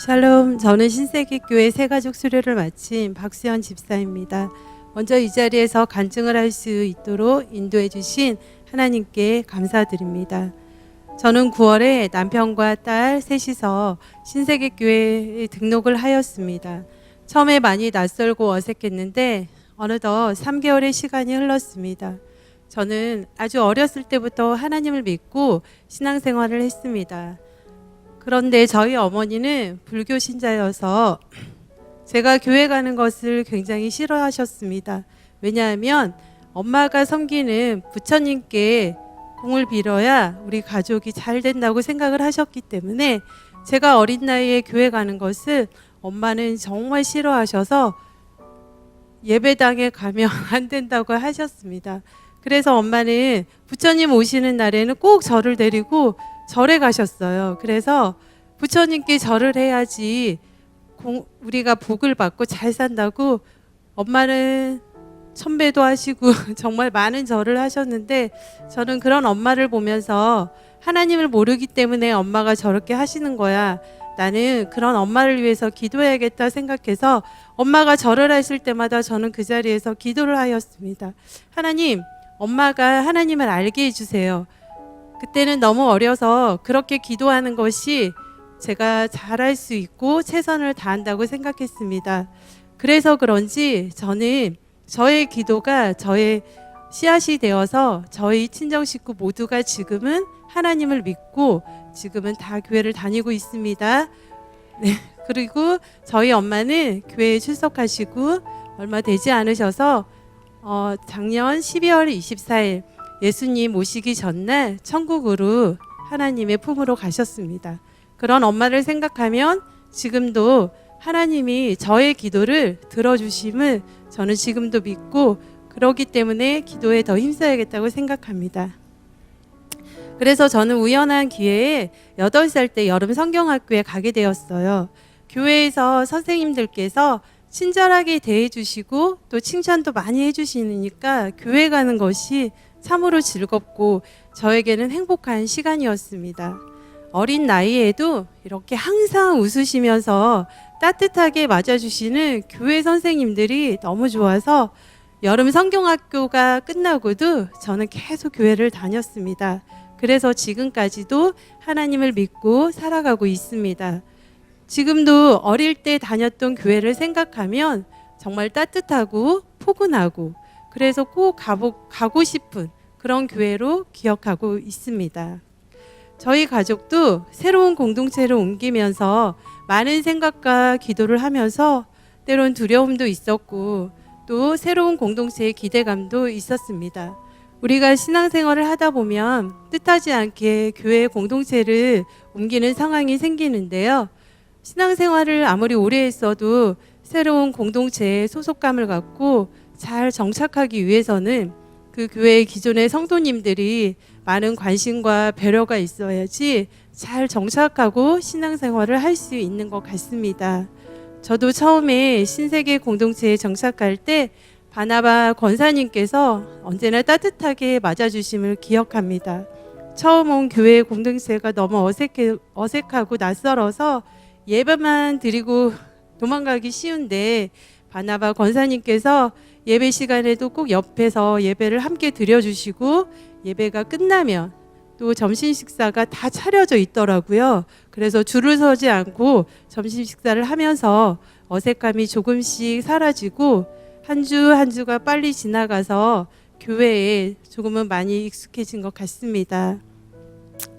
샬롬, 저는 신세계교회 새가족 수료를 마친 박수현 집사입니다. 먼저 이 자리에서 간증을 할 수 있도록 인도해 주신 하나님께 감사드립니다. 저는 9월에 남편과 딸 셋이서 신세계교회에 등록을 하였습니다. 처음에 많이 낯설고 어색했는데 어느덧 3개월의 시간이 흘렀습니다. 저는 아주 어렸을 때부터 하나님을 믿고 신앙생활을 했습니다. 그런데 저희 어머니는 불교 신자여서 제가 교회 가는 것을 굉장히 싫어하셨습니다. 왜냐하면 엄마가 섬기는 부처님께 공을 빌어야 우리 가족이 잘 된다고 생각을 하셨기 때문에 제가 어린 나이에 교회 가는 것을 엄마는 정말 싫어하셔서 예배당에 가면 안 된다고 하셨습니다. 그래서 엄마는 부처님 오시는 날에는 꼭 저를 데리고 절에 가셨어요. 그래서 부처님께 절을 해야지 공- 우리가 복을 받고 잘 산다고 엄마는 천배도 하시고 정말 많은 절을 하셨는데 저는 그런 엄마를 보면서 하나님을 모르기 때문에 엄마가 저렇게 하시는 거야. 나는 그런 엄마를 위해서 기도해야겠다 생각해서 엄마가 절을 하실 때마다 저는 그 자리에서 기도를 하였습니다. 하나님, 엄마가 하나님을 알게 해주세요. 그때는 너무 어려서 그렇게 기도하는 것이 제가 잘할 수 있고 최선을 다한다고 생각했습니다. 그래서 그런지 저는 저의 기도가 저의 씨앗이 되어서 저희 친정 식구 모두가 지금은 하나님을 믿고 지금은 다 교회를 다니고 있습니다. 네. 그리고 저희 엄마는 교회에 출석하시고 얼마 되지 않으셔서 어, 작년 12월 24일 예수님 오시기 전날 천국으로 하나님의 품으로 가셨습니다. 그런 엄마를 생각하면 지금도 하나님이 저의 기도를 들어주심을 저는 지금도 믿고 그러기 때문에 기도에 더 힘써야겠다고 생각합니다. 그래서 저는 우연한 기회에 8살 때 여름 성경학교에 가게 되었어요. 교회에서 선생님들께서 친절하게 대해주시고 또 칭찬도 많이 해주시니까 교회 가는 것이 참으로 즐겁고 저에게는 행복한 시간이었습니다. 어린 나이에도 이렇게 항상 웃으시면서 따뜻하게 맞아주시는 교회 선생님들이 너무 좋아서 여름 성경학교가 끝나고도 저는 계속 교회를 다녔습니다. 그래서 지금까지도 하나님을 믿고 살아가고 있습니다. 지금도 어릴 때 다녔던 교회를 생각하면 정말 따뜻하고 포근하고 그래서 꼭 가보, 가고 싶은 그런 교회로 기억하고 있습니다. 저희 가족도 새로운 공동체로 옮기면서 많은 생각과 기도를 하면서 때론 두려움도 있었고 또 새로운 공동체의 기대감도 있었습니다. 우리가 신앙생활을 하다 보면 뜻하지 않게 교회 공동체를 옮기는 상황이 생기는데요. 신앙생활을 아무리 오래 했어도 새로운 공동체에 소속감을 갖고 잘 정착하기 위해서는 그 교회의 기존의 성도님들이 많은 관심과 배려가 있어야지 잘 정착하고 신앙생활을 할 수 있는 것 같습니다. 저도 처음에 신세계 공동체에 정착할 때 바나바 권사님께서 언제나 따뜻하게 맞아주심을 기억합니다. 처음 온 교회 공동체가 너무 어색해, 어색하고 낯설어서 예배만 드리고 도망가기 쉬운데 바나바 권사님께서 예배 시간에도 꼭 옆에서 예배를 함께 드려주시고 예배가 끝나면 또 점심 식사가 다 차려져 있더라고요. 그래서 줄을 서지 않고 점심 식사를 하면서 어색함이 조금씩 사라지고 한 주한 주가 빨리 지나가서 교회에 조금은 많이 익숙해진 것 같습니다.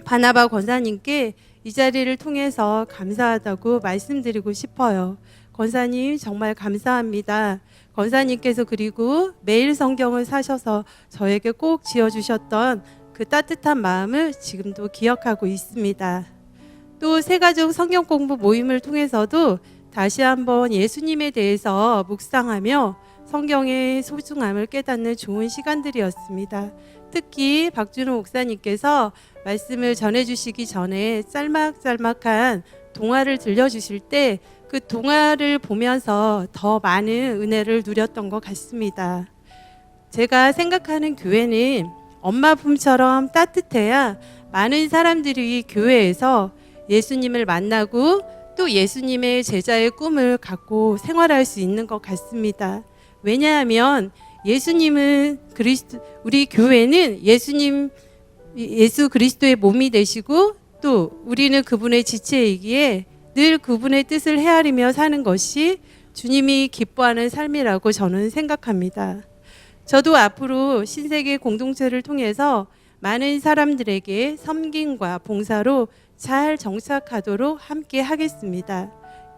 바나바 권사님께 이 자리를 통해서 감사하다고 말씀드리고 싶어요. 권사님 정말 감사합니다. 권사님께서 그리고 매일 성경을 사셔서 저에게 꼭 지어주셨던 그 따뜻한 마음을 지금도 기억하고 있습니다. 또 새가족 성경 공부 모임을 통해서도 다시 한번 예수님에 대해서 묵상하며 성경의 소중함을 깨닫는 좋은 시간들이었습니다. 특히 박준호 목사님께서 말씀을 전해주시기 전에 짤막짤막한 동화를 들려주실 때 그 동화를 보면서 더 많은 은혜를 누렸던 것 같습니다. 제가 생각하는 교회는 엄마 품처럼 따뜻해야 많은 사람들이 교회에서 예수님을 만나고 또 예수님의 제자의 꿈을 갖고 생활할 수 있는 것 같습니다. 왜냐하면 예수님은 그리스도 우리 교회는 예수님 예수 그리스도의 몸이 되시고 또 우리는 그분의 지체이기에 늘 그분의 뜻을 헤아리며 사는 것이 주님이 기뻐하는 삶이라고 저는 생각합니다. 저도 앞으로 신세계 공동체를 통해서 많은 사람들에게 섬김과 봉사로 잘 정착하도록 함께 하겠습니다.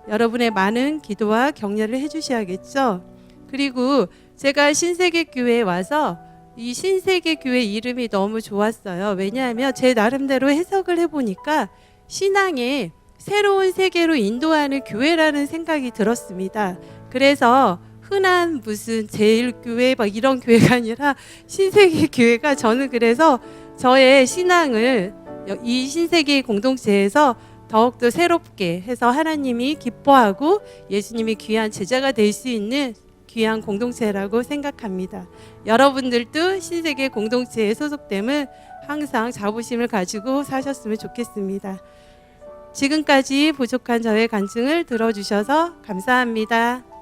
여러분의 많은 기도와 격려를 해주셔야겠죠. 그리고 제가 신세계 교회에 와서 이 신세계 교회 이름이 너무 좋았어요. 왜냐하면 제 나름대로 해석을 해보니까 신앙의 새로운 세계로 인도하는 교회라는 생각이 들었습니다. 그래서 흔한 무슨 제일교회 막 이런 교회가 아니라 신세계 교회가 저는 그래서 저의 신앙을 이 신세계 공동체에서 더욱더 새롭게 해서 하나님이 기뻐하고 예수님이 귀한 제자가 될 수 있는 귀한 공동체라고 생각합니다. 여러분들도 신세계 공동체에 소속됨을 항상 자부심을 가지고 사셨으면 좋겠습니다. 지금까지 부족한 저의 간증을 들어주셔서 감사합니다.